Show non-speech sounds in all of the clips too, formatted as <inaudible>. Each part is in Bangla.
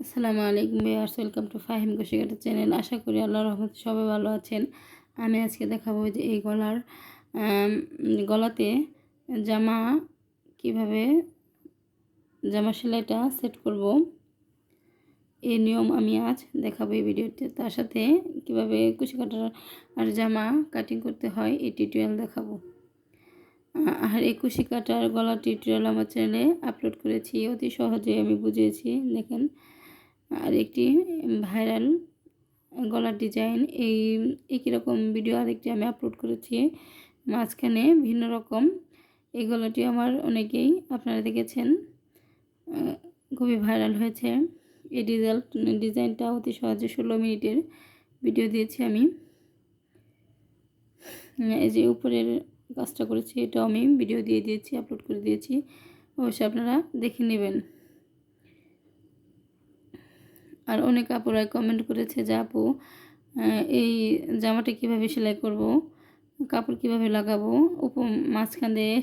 আসসালামু আলাইকুম বিয়ার্স ওয়েলকাম টু ফাহিম গোশিকাটা চ্যানেল। আশা করি আল্লাহ রহমত সবাই ভালো আছেন। আমি আজকে দেখাবো যে এই গলার গলাতে জামা কীভাবে, জামা সেলাইটা সেট করব। এই নিয়ম আমি আজ দেখাবো এই ভিডিওতে। তার সাথে কীভাবে কুচি কাটার আর জামা কাটিং করতে হয় এই টিউটোরিয়াল দেখাবো। আর এই কুশি কাটার গলা টিউটোরিয়াল আমার চ্যানেলে আপলোড করেছি। অতি সহজে আমি বুঝিয়েছি। দেখেন আর একটি ভাইরাল গলার ডিজাইন এই একই রকম ভিডিও আরেকটি আমি আপলোড করেছি। মাঝখানে ভিন্ন রকম। এই গলাটি আমার অনেকেই, আপনারা দেখেছেন খুবই ভাইরাল হয়েছে। এই ডিজাইন ডিজাইনটা অতি সহজে ষোলো মিনিটের ভিডিও দিয়েছি আমি। এই যে উপরের কাজটা করেছি, এটাও আমি ভিডিও দিয়ে দিয়েছি আপলোড করে দিয়েছি। অবশ্যই আপনারা দেখে নেবেন। আর অনেক আপুরাই কমেন্ট করেছে যে, আপু এই জামাটা কীভাবে সেলাই করব? কাপড় কীভাবে লাগাবো? উপ মাঝখান দিয়ে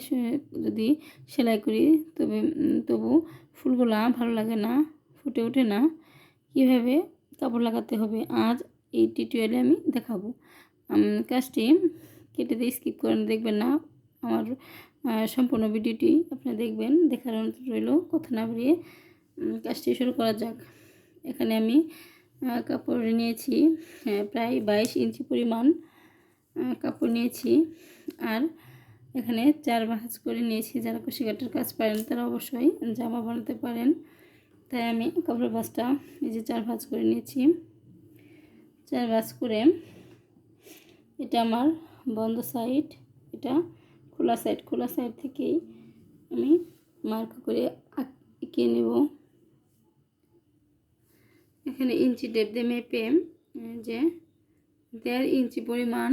যদি সেলাই করি, তবে, তবু ফুলগুলা ভালো লাগে না, ফুটে ওঠে না। কীভাবে কাপড় লাগাতে হবে? আজ এই টিউটোরিয়ালে আমি দেখাবো। কাজটি কেটে দিয়ে স্কিপ করেন দেখবেন না। আমার সম্পূর্ণ ভিডিওটি আপনারা দেখবেন, দেখার অনুরোধ রইল, কথা না বাড়িয়ে কাজটি শুরু করা যাক। এখানে আমি কাপড় নিয়েছি প্রায় বাইশ ইঞ্চি পরিমাণ কাপড় নিয়েছি। আর এখানে চার ভাঁজ করে নিয়েছি, যারা কুশি কাটার কাজ পারেন তারা অবশ্যই জামা বানাতে পারেন। তাই আমি কাপড়ের ভাঁজটা এই যে চার ভাঁজ করে নিয়েছি। চার ভাঁজ করে এটা আমার বন্ধ সাইড, এটা খোলা সাইড খোলা সাইড থেকেই আমি মার্ক করে এঁকিয়ে নেব। এখানে ইঞ্চি টেপ দিয়ে মেপে যে দেড় ইঞ্চি পরিমাণ,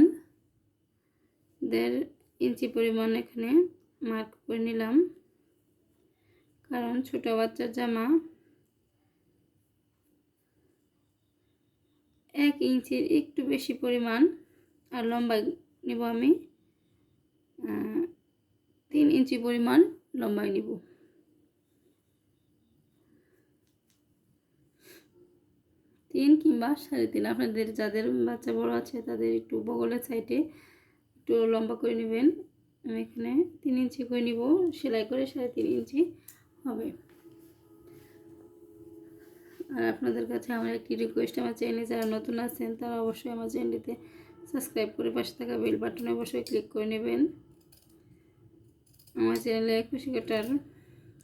দেড় ইঞ্চি পরিমাণ এখানে মার্ক করে নিলাম। কারণ ছোট বাচ্চার জামা এক ইঞ্চির একটু বেশি পরিমাণ, আর লম্বা নেব আমি তিন ইঞ্চি পরিমাণ লম্বায় নিব। তিন কিংবা সাড়ে তিন। আপনাদের যাদের বাচ্চা বড় আছে, তাদের একটু বগলের সাইডে একটু লম্বা করে নেবেন। আমি এখানে তিন ইঞ্চি করে নিব, সেলাই করে সাড়ে তিন ইঞ্চি হবে। আর আপনাদের কাছে আমার একটি রিকোয়েস্ট আমার চ্যানেলে যারা নতুন আছেন, তারা অবশ্যই আমার চ্যানেলটিতে সাবস্ক্রাইব করে পাশে থাকা বেল বাটনে অবশ্যই ক্লিক করে নেবেন। আমার চ্যানেলে খুশি কাটার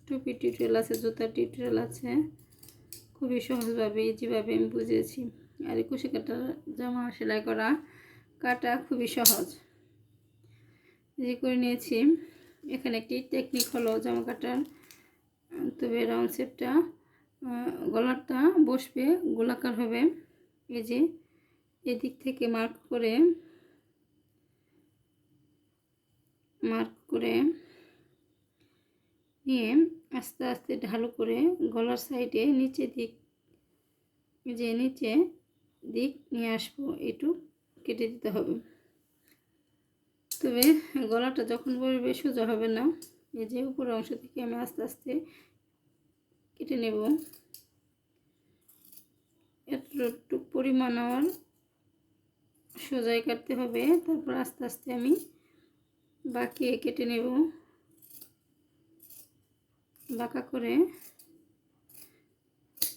টুপি টিউটোরিয়াল আছে, জুতার টিউটোরিয়াল আছে। খুবই সহজভাবে ইজিভাবে আমি বুঝিয়েছি আর এই কুশি কাটার জামা সেলাই করা কাটা খুবই সহজ। যে করে নিয়েছি, এখানে একটি টেকনিক হলো জামা কাটার। তবে রাউন্ড শেপটা গলারটা বসবে, গোলাকার হবে। এই যে, এদিক থেকে মার্ক করে মার্ক করে নিয়ে আস্তে আস্তে ঢালু করে গলার সাইডে নিচে দিক, যে নিচে দিক নিয়ে আসব, একটু কেটে দিতে হবে। তবে গলাটা যখন বলবে সোজা হবে না। এই যে উপরের অংশ থেকে আমি আস্তে আস্তে কেটে নেব। এতটুকু পরিমাণ আমার সোজাই কাটতে হবে। তারপর আস্তে আস্তে আমি বাঁকিয়ে কেটে নেব। বাঁকা করে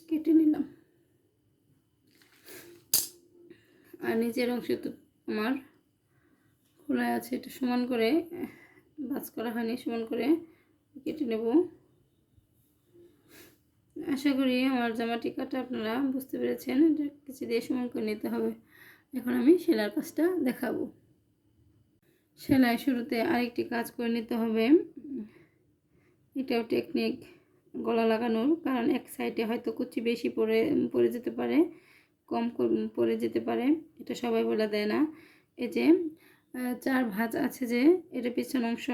কেটে নিলাম। আর নিচের অংশ তো আমার খোলা আছে, এটা সমান করে বাজ করা হয়নি, সমান করে কেটে নেব। আশা করি আমার জামাটি কাটা আপনারা বুঝতে পেরেছেন, এটা কিছু দিয়ে সমান করে নিতে হবে। এখন আমি সেলার কাজটা দেখাবো। সেলাই শুরুতে আরেকটি কাজ করে নিতে হবে। এটাও টেকনিক গলা লাগানোর, কারণ এক সাইডে হয়তো কুচি বেশি পড়ে পড়ে যেতে পারে, কম পড়ে যেতে পারে, এটা সবাই বলে দেয় না। এই যে চার ভাঁজ আছে যে, এটা পিছন অংশ,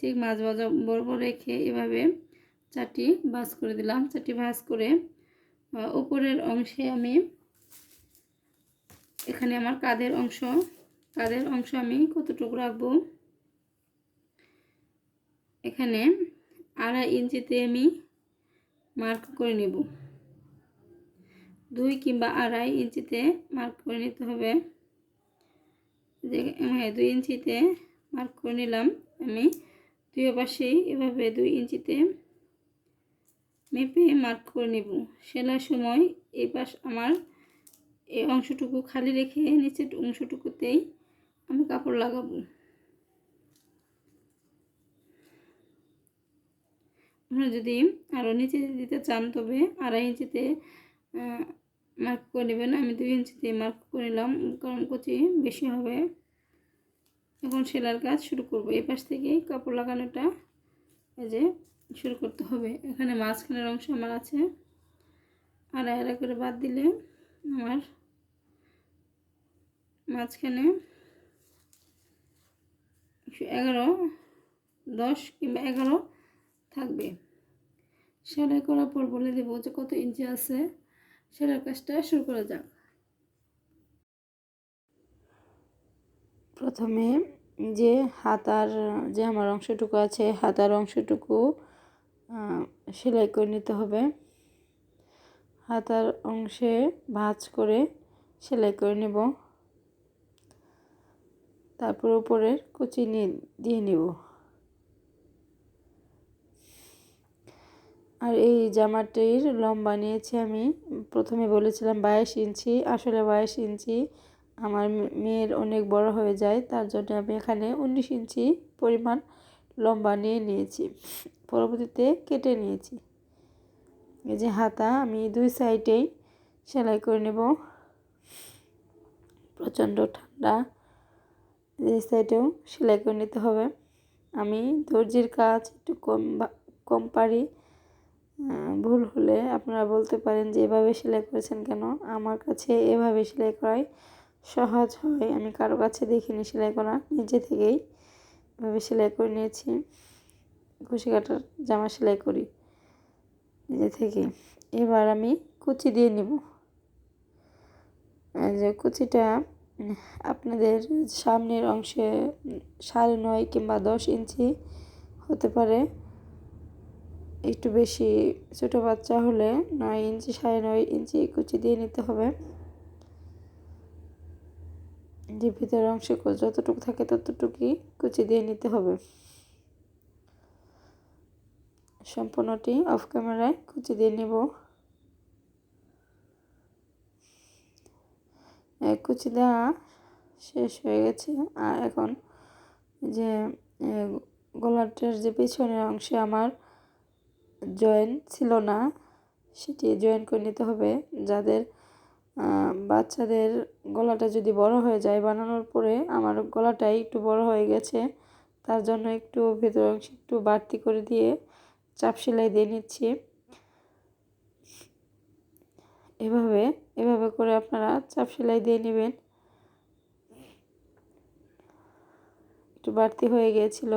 ঠিক মাঝ বাজা বরাবর রেখে এভাবে চারটি ভাঁজ করে দিলাম। চারটি ভাঁজ করে উপরের অংশে আমি, এখানে আমার কাদের অংশ কাদের অংশ আমি কতটুকু রাখব? এখানে আড়াই ইঞ্চিতে আমি মার্ক করে নেব। দুই কিংবা আড়াই ইঞ্চিতে মার্ক করে নিতে হবে। যে হ্যাঁ দুই ইঞ্চিতে মার্ক করে নিলাম। আমি দুই পাশেই এভাবে দুই ইঞ্চিতে মেপে মার্ক করে নেব। সেলার সময় এই পাশ আমার এই অংশটুকু খালি রেখে নিচের অংশটুকুতেই আমি কাপড় লাগাবো। আপনারা যদি আরও নিচে দিতে চান, তবে আড়াই ইঞ্চিতে মার্ক করে নেবেন। আমি দুই ইঞ্চিতে মার্ক করে নিলাম, কারণ কচি বেশি হবে। এখন সেলার কাজ শুরু করব। এই পাশ থেকে কাপড় লাগানোটা এই যে শুরু করতে হবে। এখানে মাঝখানের অংশ আমার আছে। আড়াই আড়াই করে বাদ দিলে আমার মাঝখানে এগারো, দশ কিংবা এগারো থাকবে। সেলাই করার পর বলে দেবো যে কত ইঞ্চি আছে সেলাই কাজটা শুরু করা যাক। প্রথমে যে হাতার, যে আমার অংশটুকু আছে, হাতার অংশটুকু সেলাই করে নিতে হবে। হাতার অংশে ভাঁজ করে সেলাই করে নেব। তারপর উপরের কুচি নিয়ে, দিয়ে নেব। আর এই জামাটির লম্বা নিয়েছি আমি। প্রথমে বলেছিলাম বাইশ ইঞ্চি, আসলে বাইশ ইঞ্চি আমার মেয়ের অনেক বড় হয়ে যায়, তার জন্য আমি এখানে উনিশ ইঞ্চি পরিমাণ লম্বা নিয়ে নিয়েছি, পরবর্তীতে কেটে নিয়েছি। এই যে হাতা, আমি দুই সাইডেই সেলাই করে নেব। প্রচণ্ড ঠান্ডা, এই সাইডেও সেলাই করে নিতে হবে। আমি দর্জির কাজ একটু কম কম পারি। ভুল হলে আপনারা বলতে পারেন যে এভাবে সেলাই করেছেন কেন? আমার কাছে এভাবে সেলাই করাই সহজ হয়। আমি কারও কাছে দেখিনি সেলাই করা। নিজে থেকেই এভাবে সেলাই করে নিয়েছি। কুশি কাটার জামা সেলাই করি। নিজে থেকে এবার আমি কুচি দিয়ে নিব। যে কুচিটা আপনাদের সামনের অংশে সাড়ে নয় কিংবা দশ ইঞ্চি হতে পারে। একটু বেশি ছোটো বাচ্চা হলে নয় ইঞ্চি, সাড়ে নয় ইঞ্চি কুচি দিয়ে নিতে হবে। যে ভিতরের অংশে যতটুকু থাকে ততটুকুই কুচি দিয়ে নিতে হবে। সম্পূর্ণটি অফ ক্যামেরায় কুচি দিয়ে নেব। কুচি দেওয়া শেষ হয়ে গেছে। আর এখন যে গলাটার যে পেছনের অংশে আমার জয়েন ছিল না সেটি জয়েন করে নিতে হবে। যাদের বাচ্চাদের গলাটা যদি বড় হয়ে যায় বানানোর পরে আমার গলাটাই একটু বড় হয়ে গেছে, তার জন্য একটু ভেতর অংশ একটু বাড়তি করে দিয়ে চাপ সেলাই দিয়ে নিচ্ছি। এভাবে এভাবে করে আপনারা চাপ সেলাই দিয়ে নেবেন। একটু বাড়তি হয়ে গিয়েছিল।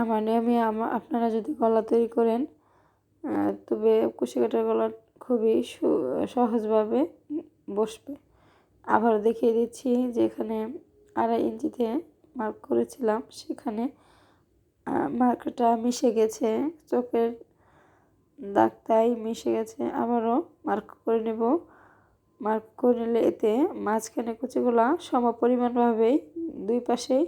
আমার নিয়মে আপনারা যদি গলা তৈরি করেন তবে কুশি কাটার গলা খুবই সহজভাবে বসবে। আবার দেখিয়ে দিচ্ছি যে এখানে আড়াই ইঞ্চিতে মার্ক করেছিলাম, সেখানে মার্কটা মিশে গেছে, চোখের দাগটাই মিশে গেছে। আবারও মার্ক করে নেব। মার্ক করে নিলে এতে মাঝখানে কুচিগুলা সম পরিমাণভাবেই দুই পাশেই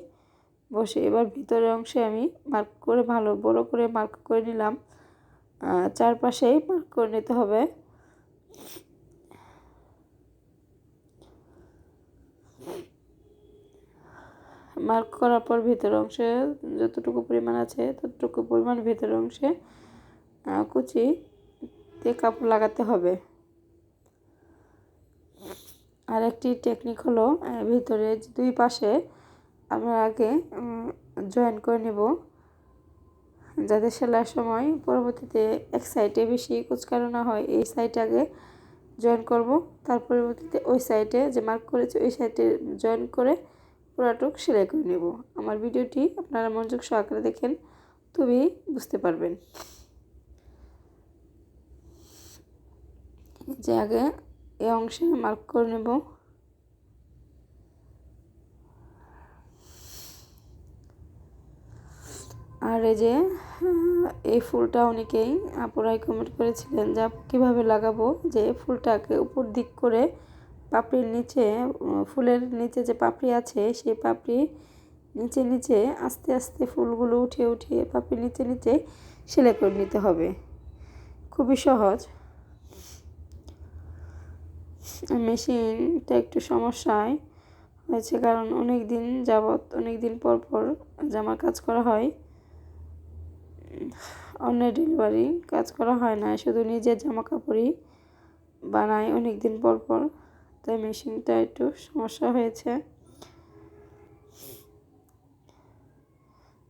বসে এবার ভিতরের অংশে আমি মার্ক করে ভালো, বড় করে মার্ক করে নিলাম। চারপাশেই মার্ক করে নিতে হবে। মার্ক করার পর ভিতরের অংশে যতটুকু পরিমাণ আছে, ততটুকু পরিমাণ ভিতরের অংশে কুচি দিয়ে কাপড় লাগাতে হবে। আর একটি টেকনিক হলো ভিতরে দুই পাশে আমরা আগে জয়েন করে নেব। যাতে সেলার সময় পরবর্তীতে এক সাইডে বেশি কুচকানো না হয়, এই সাইডে আগে জয়েন করব। তার পরবর্তীতে ওই সাইডে যে মার্ক করেছে, ওই সাইডে জয়েন করে পুরাটুক সেলাই করে নেব। আমার ভিডিওটি আপনারা মনোযোগ সহকারে দেখেন, তবেই বুঝতে পারবেন। যে আগে এই অংশে মার্ক করে নেব। আর এই যে, এই ফুলটা অনেকেই আপুরাই কমেন্ট করেছিলেন যে কীভাবে লাগাবো? যে, ফুলটাকে উপর দিক করে পাপড়ির নিচে, ফুলের নিচে যে পাপড়ি আছে, সেই পাপড়ি নিচে নিচে আস্তে আস্তে ফুলগুলো উঠিয়ে উঠিয়ে পাপড়ির নিচে নিচে সেলাই করে নিতে হবে। খুবই সহজ। মেশিনটা একটু সমস্যায় হয়েছে কারণ অনেক দিন যাবৎ অনেক দিন পর পর জামার কাজ করা হয়। অন্যের ডেলিভারি কাজ করা হয় না, শুধু নিজের জামা কাপড়ই বানাই অনেক দিন পর পর। তাই মেশিনটা একটু সমস্যা হয়েছে।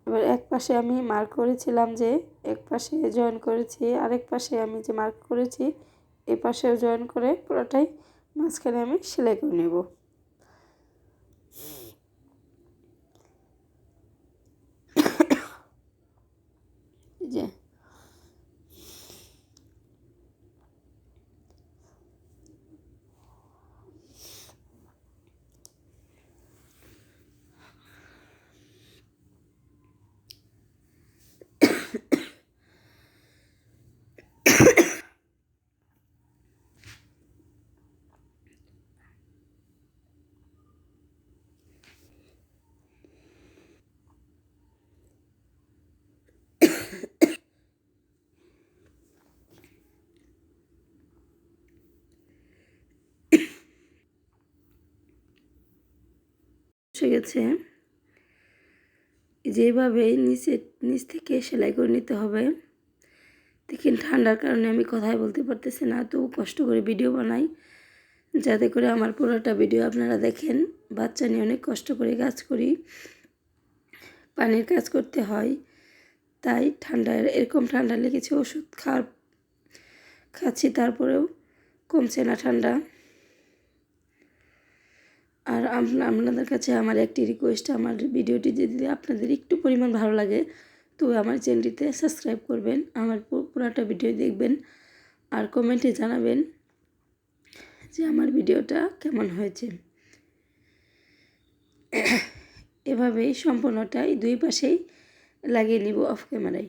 এবার এক পাশে আমি মার্ক করেছিলাম যে, এক পাশে জয়েন করেছি, আরেক পাশে আমি যে মার্ক করেছি, এ পাশেও জয়েন করে পুরোটাই মাঝখানে আমি সেলাই করে নেব এই যে বসে গেছে। যেভাবে নিচে, নিচ থেকে সেলাই করে নিতে হবে। দেখেন ঠান্ডার কারণে আমি কথাই বলতে পারতেছি না। তো কষ্ট করে ভিডিও বানাই, যাতে করে আমার পুরোটা ভিডিও আপনারা দেখেন। বাচ্চা নিয়ে অনেক কষ্ট করে কাজ করি, পানির কাজ করতে হয়। তাই ঠান্ডার, এরকম ঠান্ডা লেগেছে, ওষুধ খাওয়ার, খাচ্ছি, তারপরেও কমছে না ঠান্ডা। আর আপনা- আপনাদের কাছে আমার একটি রিকোয়েস্ট আমার ভিডিওটি যদি আপনাদের একটু পরিমাণ ভালো লাগে, তো আমার চ্যানেলটিতে সাবস্ক্রাইব করবেন, আমার পুরাটা ভিডিও দেখবেন, আর কমেন্টে জানাবেন যে আমার ভিডিওটা কেমন হয়েছে। <coughs> এভাবেই সম্পূর্ণটাই দুই পাশেই লাগিয়ে নিব অফ ক্যামেরায়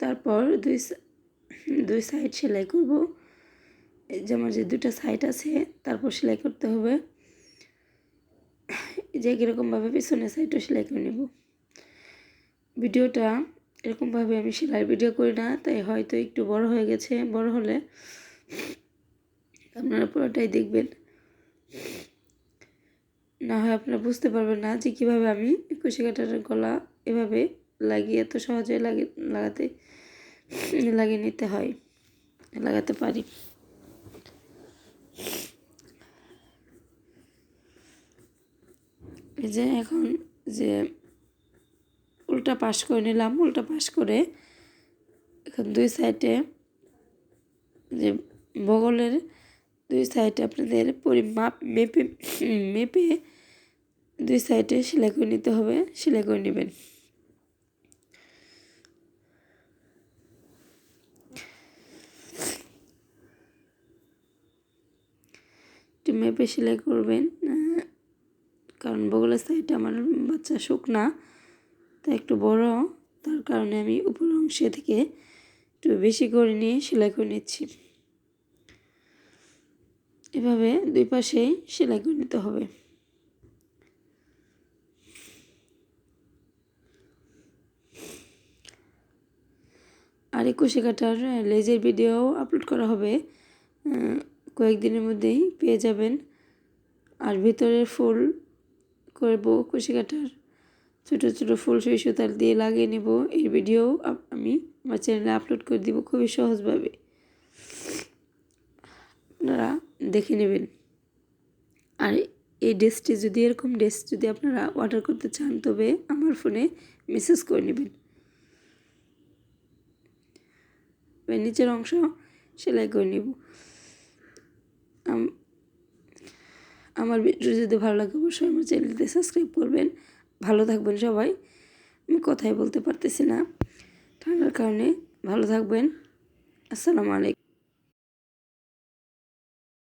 তারপর দুই দুই সাইড সেলাই করব। এই যে আমার যে দুটো সাইড আছে, তারপর সেলাই করতে হবে। যে এরকমভাবে পিছনের সাইডও সেলাই করে নেব। ভিডিওটা এরকমভাবে আমি সেলাই ভিডিও করি না, তাই হয়তো একটু বড় হয়ে গেছে। বড় হলে আপনারা পুরোটাই দেখবেন। না হয় আপনারা বুঝতে পারবেন না যে কীভাবে আমি কুশি কাটার গলা এভাবে লাগিয়ে এত সহজে লাগে, লাগাতে, লাগিয়ে নিতে হয়, লাগাতে পারি। যে এখন যে উল্টা পাশ করে নিলাম, উল্টা পাশ করে এখন দুই সাইডে যে বগলের দুই সাইডে আপনাদের পরিমাপ মেপে মেপে দুই সাইডে সেলাই করে নিতে হবে, সেলাই করে নেবেন। মেপে সেলাই করবেন কারণ বগলের সাইডে আমার বাচ্চা শুকনা তা একটু বড়, তার কারণে আমি উপর অংশ থেকে একটু বেশি করে নিয়ে সেলাই করে নিচ্ছি। এভাবে দুই পাশেই সেলাই করে নিতে হবে। আর এই কুশি কাটার লেজের ভিডিও আপলোড করা হবে কয়েকদিনের মধ্যেই পেয়ে যাবেন। আর ভিতরের ফুল করব কুশি কাটার ছোটো ছোটো ফুল সুই সুতার দিয়ে লাগিয়ে নেব। এর ভিডিও আমি আমার চ্যানেলে আপলোড করে দিব খুবই সহজভাবে। আপনারা দেখে নেবেন। আর এই ড্রেসটি যদি, এরকম ড্রেস যদি আপনারা অর্ডার করতে চান, তবে আমার ফোনে মেসেজ করে নেবেন। নিচের অংশ সেলাই করে নেব। আমার ভিডিও যদি ভালো লাগে, অবশ্যই আমার চ্যানেলটি সাবস্ক্রাইব করবেন। ভালো থাকবেন সবাই। আমি কথাই বলতে পারতেছি না। ঠান্ডার কারণে ভালো থাকবেন। আসসালামু আলাইকুম।